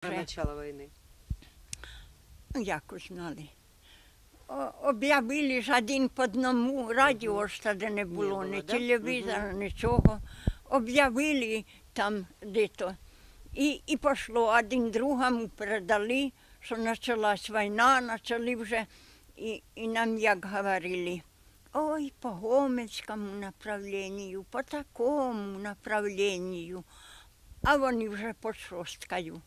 Про Вже. начало війни. Ну, як узнали? О- Об'явили ж один по одному, радіо ж тоді не було, ні телевізора, нічого. Об'явили там де-то. І, і пішло, один другому передали, що почалась війна, почали вже, і, і нам як говорили, ой, по Гомельському направленню, по такому направленню. А вони вже по шосткою.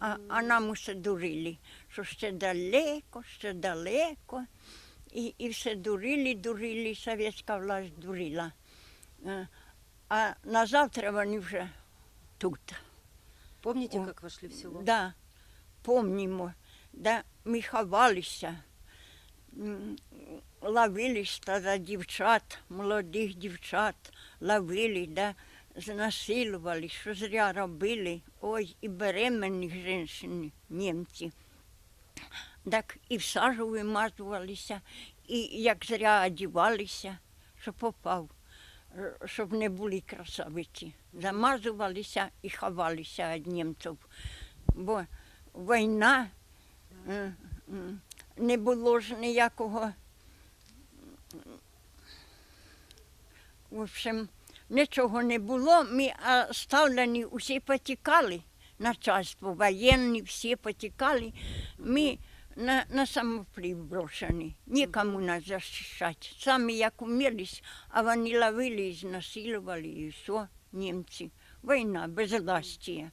А, а нам усе дурили, що ще далеко, ще далеко. І, і все дурили, дурили, совєтська власть дурила. Е, А на завтра вони вже тут. Помните, О, как вошли в село? Да, помнімо, да, ми ховалися, М, ловились тоді дівчат, молодих дівчат, ловили, да, знасилували, що зря робили. Ой, і беременних жінок, німці. Так і в сажу вимазувалися, і як зря одівалися, що попав, е, щоб не були красавиці. Замазувалися і ховалися від німців. Бо війна е, не було ж ніякого. В общем, нічого не було. Ми ставлені усі потікали. Начальство, воєнні, всі потікали. Ми на, на самоплів брошені. Нікому нас захищати. Самі як умілись, а вони ловили і знасилували, і все, німці. Війна, безвластія.